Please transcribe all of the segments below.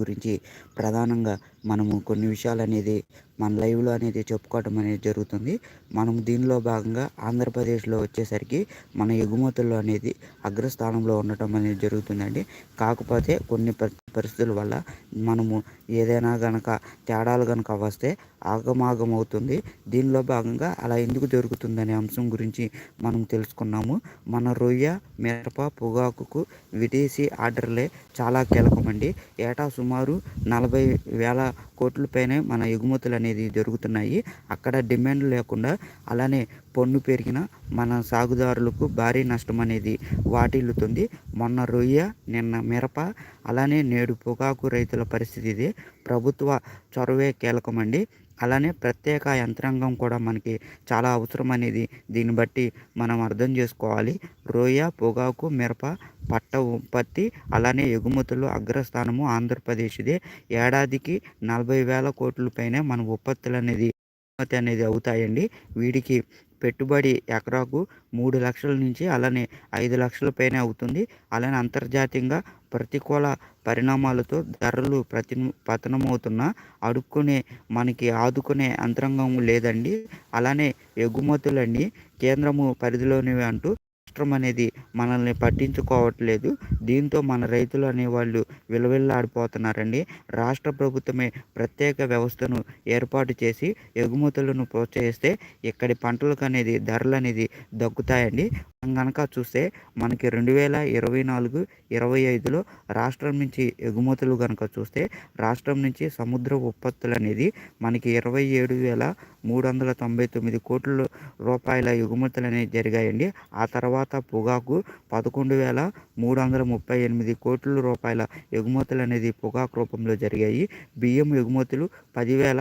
గురించి ప్రధానంగా మనము కొన్ని విషయాలు అనేది మన లైవ్లో అనేది చెప్పుకోవటం అనేది జరుగుతుంది. మనం దీనిలో భాగంగా ఆంధ్రప్రదేశ్లో వచ్చేసరికి మన ఎగుమతుల్లో అనేది అగ్రస్థానంలో ఉండటం అనేది జరుగుతుందండి. కాకపోతే కొన్ని పరిస్థితుల వల్ల మనము ఏదైనా కనుక తేడాలు కనుక వస్తే ఆగమాగం అవుతుంది దీనిలో భాగంగా అలా ఎందుకు జరుగుతుందనే అంశం గురించి మనం తెలుసుకున్నాము. మన రొయ్య మిరప పొగాకుకు విదేశీ ఆర్డర్లే చాలా కీలకమండి. ఏటా సుమారు నలభై వేల కోట్ల పైనే మన ఎగుమతులు అనేది జరుగుతున్నాయి. అక్కడ డిమాండ్ లేకుండా అలానే పన్ను పెరిగిన మన సాగుదారులకు భారీ నష్టం అనేది వాటిల్లుతుంది. మొన్న రొయ్య నిన్న మిరప అలానే నేడు పొగాకు రైతుల పరిస్థితి ఇది. ప్రభుత్వ చొరవే కీలకమండి. అలానే ప్రత్యేక యంత్రాంగం కూడా మనకి చాలా అవసరం అనేది దీన్ని బట్టి మనం అర్థం చేసుకోవాలి. రొయ్య పొగాకు మిరప పట్ట ఉత్పత్తి అలానే ఎగుమతులు అగ్రస్థానము ఆంధ్రప్రదేశ్దే. ఏడాదికి నలభై వేల కోట్ల పైనే మన ఉత్పత్తులు అనేది అనేది అవుతాయండి. వీటికి పెట్టుబడి ఎకరాకు మూడు లక్షల నుంచి అలానే ఐదు లక్షల పైన అవుతుంది. అలానే అంతర్జాతీయంగా ప్రతికూల పరిణామాలతో ధరలు ప్రతి పతనమవుతున్న అడుక్కునే మనకి ఆదుకునే యంత్రాంగం లేదండి. అలానే ఎగుమతులన్నీ కేంద్రము పరిధిలోనివి అంటూ రాష్ట్రం అనేది మనల్ని పట్టించుకోవట్లేదు. దీంతో మన రైతులు అనేవాళ్ళు విలవిల్లాడిపోతున్నారండి. రాష్ట్ర ప్రభుత్వమే ప్రత్యేక వ్యవస్థను ఏర్పాటు చేసి ఎగుమతులను ప్రోత్సహిస్తే ఇక్కడి పంటలకు అనేది ధరలు అనేది దక్కుతాయండి. కనుక చూస్తే మనకి రెండు వేల ఇరవై నాలుగు ఇరవై ఐదులో రాష్ట్రం నుంచి ఎగుమతులు కనుక చూస్తే రాష్ట్రం నుంచి సముద్ర ఉత్పత్తులు అనేది మనకి ఇరవై ఏడు వేల మూడు వందల తొంభై తొమ్మిది కోట్ల రూపాయల ఎగుమతులు అనేవి జరిగాయండి. ఆ తర్వాత తర్వాత పొగాకు పదకొండు వేల మూడు వందల ముప్పై ఎనిమిది కోట్ల రూపాయల ఎగుమతులు అనేది పొగాకు రూపంలో జరిగాయి. బియ్యం ఎగుమతులు పదివేల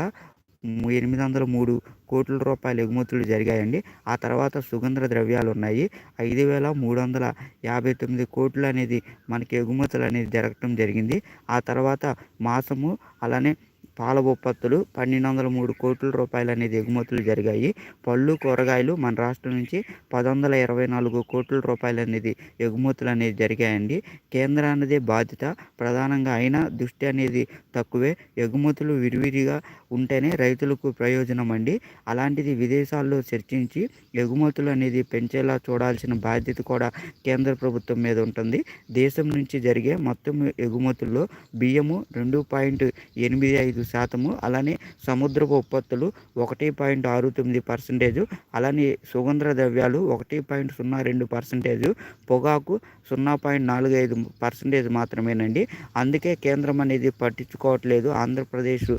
ఎనిమిది వందల మూడు కోట్ల రూపాయల ఎగుమతులు జరిగాయండి. ఆ తర్వాత సుగంధ ద్రవ్యాలు ఉన్నాయి. ఐదు వేల మూడు వందల యాభై తొమ్మిది కోట్లు అనేది మనకి ఎగుమతులు అనేది జరగటం జరిగింది. ఆ తర్వాత మాసము అలానే పాల ఉత్పత్తులు పన్నెండు వందల మూడు కోట్ల రూపాయలు అనేది ఎగుమతులు జరిగాయి. పళ్ళు కూరగాయలు మన రాష్ట్రం నుంచి పది వందల ఇరవై నాలుగు కోట్ల రూపాయలు అనేది ఎగుమతులు అనేది జరిగాయండి. కేంద్రానిదే బాధ్యత. ప్రధానంగా అయినా దృష్టి అనేది తక్కువే. ఎగుమతులు విరివిరిగా ఉంటేనే రైతులకు ప్రయోజనం అండి అలాంటిది విదేశాల్లో చర్చించి ఎగుమతులు అనేది పెంచేలా చూడాల్సిన బాధ్యత కూడా కేంద్ర ప్రభుత్వం మీద ఉంటుంది. దేశం నుంచి జరిగే మొత్తం ఎగుమతుల్లో బియ్యము రెండు పాయింట్ ఎనిమిది ఐదు శాతము అలానే సముద్రపు ఉత్పత్తులు ఒకటి పాయింట్ ఆరు తొమ్మిది పర్సెంటేజ్ అలానే సుగంధ ద్రవ్యాలు ఒకటి పాయింట్ సున్నా రెండు పర్సెంటేజ్ పొగాకు సున్నా పాయింట్ నాలుగు ఐదు పర్సెంటేజ్ మాత్రమేనండి. అందుకే కేంద్రం అనేది పట్టించుకోవట్లేదు. ఆంధ్రప్రదేశ్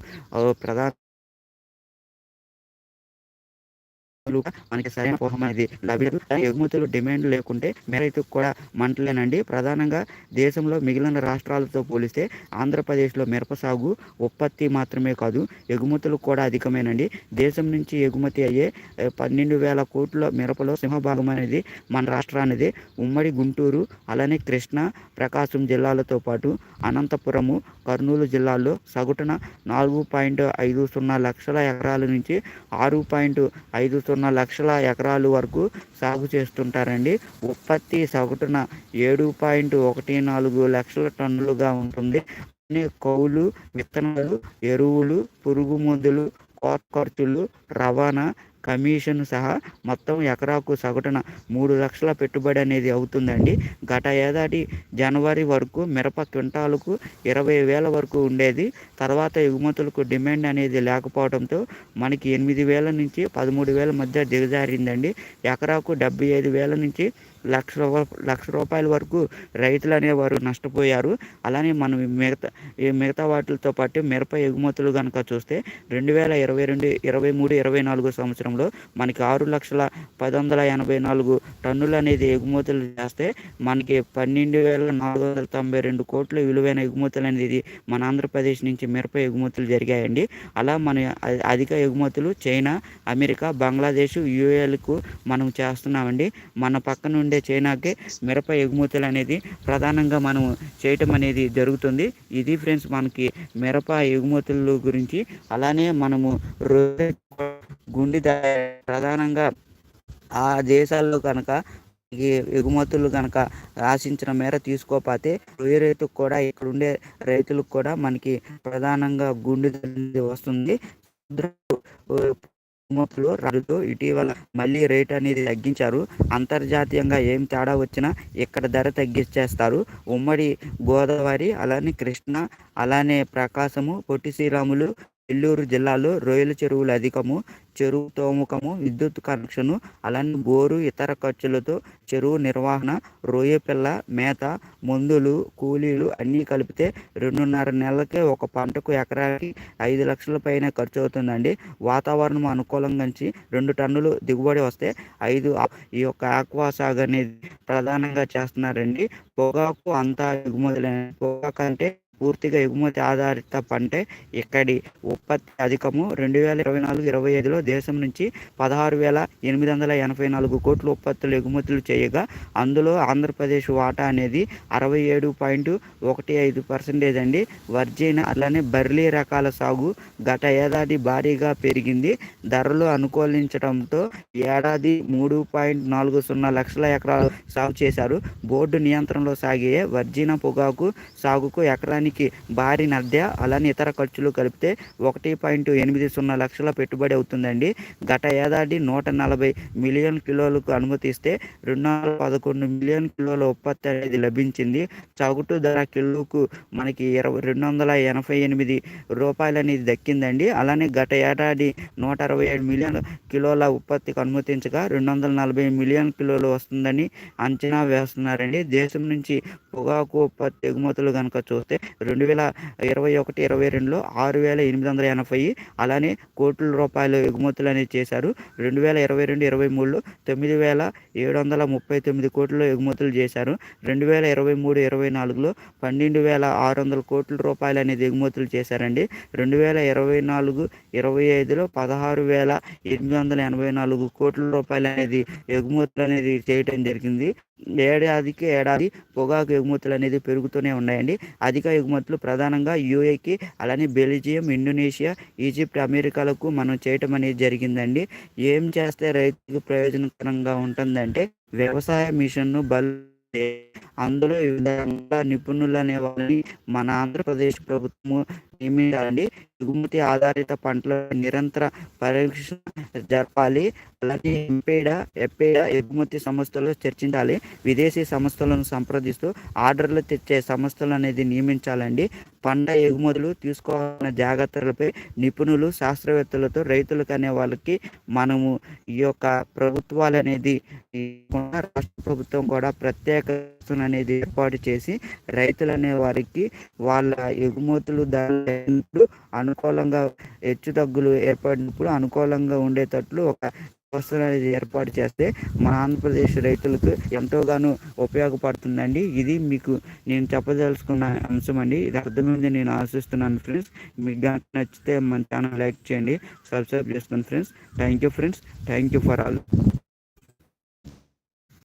ప్రధాన మనకి సరైన పోహం అనేది లభ్యత ఎగుమతులు డిమాండ్ లేకుంటే మేరైతే కూడా మంటలేనండి. ప్రధానంగా దేశంలో మిగిలిన రాష్ట్రాలతో పోలిస్తే ఆంధ్రప్రదేశ్లో మిరప సాగు ఉత్పత్తి మాత్రమే కాదు ఎగుమతులు కూడా అధికమేనండి. దేశం నుంచి ఎగుమతి అయ్యే పన్నెండు వేల కోట్ల మిరపలో సింహభాగం అనేది మన రాష్ట్రానిది. ఉమ్మడి గుంటూరు అలానే కృష్ణా ప్రకాశం జిల్లాలతో పాటు అనంతపురము కర్నూలు జిల్లాల్లో సగటున నాలుగు పాయింట్ ఐదు సున్నా లక్షల ఎకరాల నుంచి ఆరు పాయింట్ ఐదు సున్నా లక్షల ఎకరాలు వరకు సాగు చేస్తుంటారండి. ఉత్పత్తి సగటున ఏడు పాయింట్ ఒకటి నాలుగు లక్షల టన్నులుగా ఉంటుంది. కౌలు విత్తనాలు ఎరువులు పురుగు మందులు కోత ఖర్చులు రవాణా కమిషన్ సహా మొత్తం ఎకరాకు సగటున మూడు లక్షల పెట్టుబడి అనేది అవుతుందండి. గత ఏడాది జనవరి వరకు మిరప క్వింటాలకు ఇరవై వేల వరకు ఉండేది. తర్వాత ఎగుమతులకు డిమాండ్ అనేది లేకపోవడంతో మనకి ఎనిమిది వేల నుంచి పదమూడు వేల మధ్య దిగజారిందండి. ఎకరాకు డెబ్బై ఐదు వేల నుంచి లక్ష లక్ష రూపాయల వరకు రైతులు అనేవారు నష్టపోయారు. అలానే మనం మిగతా మిగతా వాటితో పాటు మిరప ఎగుమతులు కనుక చూస్తే రెండు వేల ఇరవై రెండు ఇరవై మూడు ఇరవై నాలుగు సంవత్సరంలో మనకి ఆరు లక్షల పది వందల ఎనభై నాలుగు టన్నులు అనేది ఎగుమతులు చేస్తే మనకి పన్నెండు వేల నాలుగు వందల తొంభై రెండు కోట్ల విలువైన ఎగుమతులు అనేది మన ఆంధ్రప్రదేశ్ నుంచి మిరప ఎగుమతులు జరిగాయండి. అలా మన అధిక ఎగుమతులు చైనా అమెరికా బంగ్లాదేశ్ యూఏలకు మనం చేస్తున్నామండి. మన పక్క నుండి ఉండే చైనాకే మిరప ఎగుమతులు అనేది ప్రధానంగా మనం చేయటం అనేది జరుగుతుంది. ఇది ఫ్రెండ్స్ మనకి మిరప ఎగుమతుల గురించి అలానే మనము గుండి ప్రధానంగా ఆ దేశాల్లో కనుక ఎగుమతులు కనుక ఆశించిన మేర తీసుకోకపోతే రొయ్య రైతుకు కూడా ఇక్కడ ఉండే రైతులకు కూడా మనకి ప్రధానంగా గుండె వస్తుంది. ఎగుమతులు రాజుతో ఇటీవల మళ్ళీ రేట్ అనేది తగ్గించారు. అంతర్జాతీయంగా ఏం తేడా వచ్చినా ఇక్కడ ధర తగ్గించేస్తారు. ఉమ్మడి గోదావరి అలానే కృష్ణ అలానే ప్రకాశము పొట్టి శ్రీరాములు నెల్లూరు జిల్లాలో రొయ్యల చెరువులు అధికము చెరువు తోముకము విద్యుత్ కనెక్షను అలానే బోరు ఇతర ఖర్చులతో చెరువు నిర్వహణ రొయ్య పిల్ల మేత మందులు కూలీలు అన్నీ కలిపితే రెండున్నర నెలలకే ఒక పంటకు ఎకరాకి ఐదు లక్షల పైన ఖర్చు అవుతుందండి వాతావరణం అనుకూలంగా రెండు టన్నులు దిగుబడి వస్తే ఐదు ఈ యొక్క ఆక్వా సాగు అనేది ప్రధానంగా చేస్తున్నారండి. పొగాకు అంతా ఎగుమతులైన పొగాకు అంటే పూర్తిగా ఎగుమతి ఆధారిత పంటే ఇక్కడి ఉత్పత్తి అధికము రెండు వేల ఇరవై నాలుగు ఇరవై ఐదులో దేశం నుంచి పదహారు వేల ఎనిమిది వందల ఎనభై నాలుగు కోట్ల ఉత్పత్తులు ఎగుమతులు చేయగా అందులో ఆంధ్రప్రదేశ్ వాటా అనేది అరవై ఏడు పాయింట్ ఒకటి ఐదు పర్సెంటేజ్ అండి. వర్జీన అలానే బర్లీ రకాల సాగు గత ఏడాది భారీగా పెరిగింది. ధరలు అనుకూలించడంతో ఏడాది మూడు పాయింట్ నాలుగు సున్నా లక్షల ఎకరాలు సాగు చేశారు. బోర్డు నియంత్రణలో సాగే వర్జీన పొగాకు సాగుకు ఎకరానికి దీనికి భారీ నద్య అలానే ఇతర ఖర్చులు కలిపితే ఒకటి పాయింట్ ఎనిమిది సున్నా లక్షల పెట్టుబడి అవుతుందండి. గత ఏడాది నూట నలభై మిలియన్ కిలోలకు అనుమతిస్తే రెండు వందల పదకొండు మిలియన్ కిలోల ఉత్పత్తి అనేది లభించింది. చౌటు ధర కిలోకు మనకి ఇరవై రెండు వందల ఎనభై ఎనిమిది రూపాయలు అనేది దక్కిందండి. అలానే గత ఏడాది నూట అరవై ఏడు మిలియన్ కిలోల ఉత్పత్తికి అనుమతించగా రెండు వందల నలభై మిలియన్ కిలోలు వస్తుందని అంచనా వేస్తున్నారండి. దేశం నుంచి పొగాకు ఉత్పత్తి ఎగుమతులు కనుక చూస్తే రెండు వేల ఇరవై ఒకటి ఇరవై రెండులో ఆరు వేల ఎనిమిది వందల ఎనభై అలానే కోట్ల రూపాయలు ఎగుమతులు అనేది చేశారు. రెండు వేల ఇరవై రెండు ఇరవై మూడులో తొమ్మిది వేల ఏడు వందల ముప్పై తొమ్మిది కోట్లు ఎగుమతులు చేశారు. రెండు వేల ఇరవై మూడు ఇరవై నాలుగులో పన్నెండు వేల ఆరు వందల కోట్ల రూపాయలు అనేది ఎగుమతులు చేశారండి. రెండు వేల ఇరవై నాలుగు ఇరవై ఐదులో పదహారు వేల ఎనిమిది వందల ఎనభై నాలుగు కోట్ల రూపాయలు అనేది ఎగుమతులు అనేది చేయటం జరిగింది. ఏడాదికి ఏడాది పొగాకు ఎగుమతులు అనేది పెరుగుతూనే ఉన్నాయండి. అధిక ఎగుమతులు ప్రధానంగా యూఏకి అలానే బెల్జియం ఇండోనేషియా ఈజిప్ట్ అమెరికాలకు మనం చేయటం అనేది జరిగిందండి. ఏం చేస్తే రైతుకు ప్రయోజనకరంగా ఉంటుందంటే వ్యవసాయ మిషన్ను బల్ అందులో ఈ విధంగా నిపుణులు అనే వాళ్ళని మన ఆంధ్రప్రదేశ్ ప్రభుత్వము నియమించాలండి ఎగుమతి ఆధారిత పంటల నిరంతర పరీక్ష జరపాలి. అలాగే ఎంపేడ ఎప్పేడ ఎగుమతి సంస్థలు చర్చించాలి. విదేశీ సంస్థలను సంప్రదిస్తూ ఆర్డర్లు తెచ్చే సంస్థలు అనేది నియమించాలండి. పంట ఎగుమతులు తీసుకోవాలన్న జాగ్రత్తలపై నిపుణులు శాస్త్రవేత్తలతో రైతులకు అనే వాళ్ళకి మనము ఈ యొక్క ప్రభుత్వాలు అనేది రాష్ట్ర ప్రభుత్వం కూడా ప్రత్యేక అనేది ఏర్పాటు చేసి రైతులు అనే వారికి వాళ్ళ ఎగుమతులు ధరలు అనుకూలంగా హెచ్చుతగ్గులు ఏర్పడినప్పుడు అనుకూలంగా ఉండేటట్లు ఒక వ్యవస్థను అనేది ఏర్పాటు చేస్తే మన ఆంధ్రప్రదేశ్ రైతులకు ఎంతోగానో ఉపయోగపడుతుందండి. ఇది మీకు నేను చెప్పదలుచుకున్న అంశం అండి. ఇది అర్థమైంది నేను ఆశిస్తున్నాను ఫ్రెండ్స్. మీకు నచ్చితే మన ఛానల్ లైక్ చేయండి సబ్స్క్రైబ్ చేసుకోండి friends. Thank you friends. Thank you for all.